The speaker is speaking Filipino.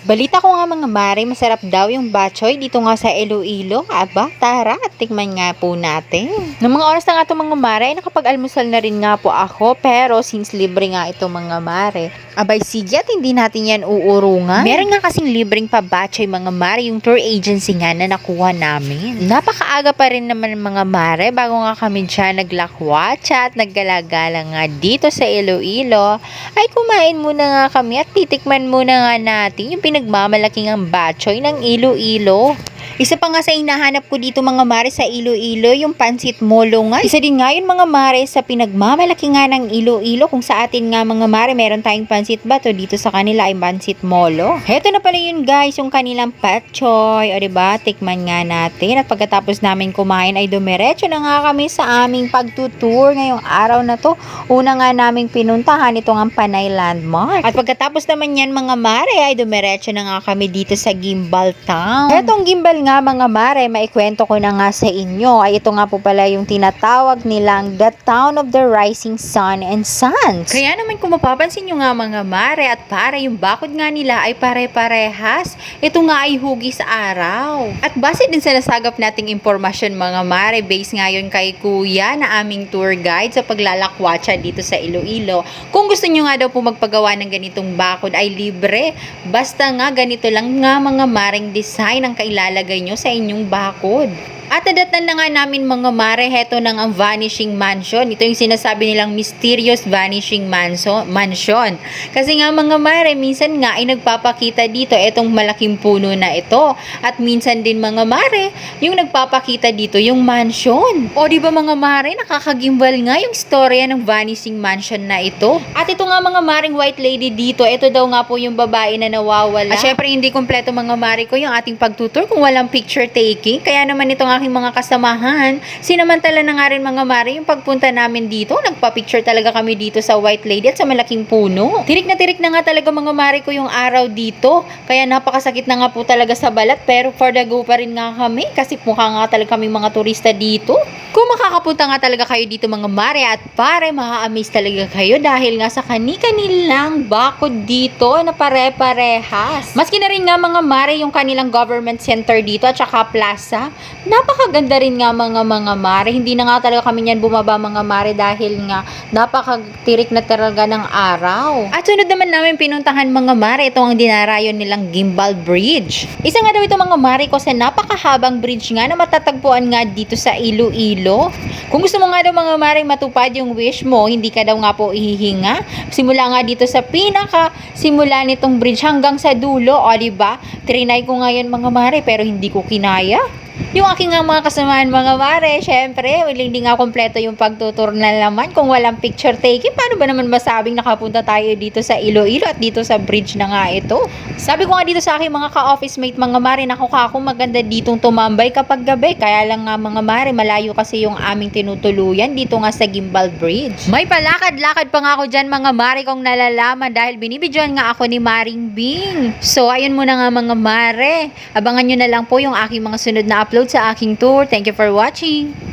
Balita ko nga mga mare, masarap daw yung bachoy dito nga sa Iloilo. Aba, tara, tikman nga po natin. Noong mga oras na nga ito mga mare, nakapag-almusal na rin nga po ako. Pero since libre nga ito mga mare, abay sige at hindi natin yan uurungan. Meron nga kasing libreng pabachoy mga mare, yung tour agency nga na nakuha namin. Napakaaga pa rin naman mga mare, bago nga kami dyan naglakwatsa at naggalagala nga dito sa Iloilo, ay kumain muna nga kami at titikman muna nga natin yung pinagmamalaking ang batchoy ng Iloilo. Isa pa nga sa hinahanap ko dito mga mare sa Iloilo, yung pansit molo nga. Isa din nga yun mga mare sa pinagmamalaki nga ng Iloilo. Kung sa atin nga mga mare, meron tayong pansit bato, dito sa kanila ay pansit molo. Heto na pala yun guys, yung kanilang patchoy. O diba, tikman nga natin. At pagkatapos namin kumain ay dumiretso na nga kami sa aming pagtutour ngayong araw na to. Una nga naming pinuntahan itong ang Panay Landmark. At pagkatapos naman yan mga mare ay dumiretso na nga kami dito sa Gimbal Town. Etong Gimbal nga mga mare, maikwento ko na nga sa inyo. Ay ito nga po pala yung tinatawag nilang the town of the rising sun and suns. Kaya naman kung mapapansin nyo nga mga mare at para yung bakod nga nila ay pare-parehas. Ito nga ay hugis araw. At base din sa nasagap nating impormasyon mga mare, based ngayon kay kuya na aming tour guide sa paglalakwatsa dito sa Iloilo. Kung gusto nyo nga daw po magpagawa ng ganitong bakod ay libre. Basta nga ganito lang nga mga maring design ang kailalagay nyo sa inyong bakod. At nadatnan na nga namin mga mare, heto nang ang vanishing mansion. Ito yung sinasabi nilang mysterious vanishing manso, mansion. Kasi nga mga mare, minsan nga ay nagpapakita dito itong malaking puno na ito. At minsan din mga mare, yung nagpapakita dito yung mansion. O di ba mga mare, nakakagimbal nga yung storya ng vanishing mansion na ito. At ito nga mga maring white lady dito, ito daw nga po yung babae na nawawala. At syempre hindi kompleto mga mare ko yung ating pagtutur kung walang picture taking. Kaya naman itong aking mga kasamahan, sinamantala na nga rin mga mare yung pagpunta namin dito. Nagpa-picture talaga kami dito sa white lady at sa malaking puno. Tirik na tirik na nga talaga mga mare ko yung araw dito. Kaya napakasakit na nga po talaga sa balat pero for the go pa rin nga kami kasi mukha nga talaga kami mga turista dito. Kung makakapunta nga talaga kayo dito mga mare at pare, maa-amaze talaga kayo dahil nga sa kani-kanilang bakod dito na pare-parehas. Maski na rin nga mga mare yung kanilang government center dito at saka plaza, napakaganda rin nga mga mga mare. Hindi na nga talaga kami niyan bumaba mga mare dahil nga napakatirik na talaga ng araw. At sunod naman namin pinuntahan mga mare, ito ang dinarayon nilang Gimbal Bridge. Isa nga daw ito mga mare ko sa napakahabang bridge nga na matatagpuan nga dito sa Iloilo. Kung gusto mo nga daw mga mare matupad yung wish mo, hindi ka daw nga po ihihinga. Simula nga dito sa pinaka simula nitong bridge hanggang sa dulo, o diba? Trinay ko ngayon mga mare pero hindi ko kinaya. Yung aking nga mga kasamahan mga mare, syempre, hindi nga kompleto yung pagtutur na naman kung walang picture taking. Paano ba naman masabing nakapunta tayo dito sa Iloilo at dito sa bridge na nga ito? Sabi ko nga dito sa aking mga ka-office mate mga mare, naku kako maganda ditong tumambay kapag gabi. Kaya lang nga mga mare, malayo kasi yung aming tinutuluyan dito nga sa Gimbal Bridge. May palakad-lakad pa nga ako dyan mga mare kong nalalaman dahil binibidyoan nga ako ni Maring Bing. So ayun muna nga mga mare, abangan nyo na lang po yung aking mga sunod na upload sa aking tour. Thank you for watching!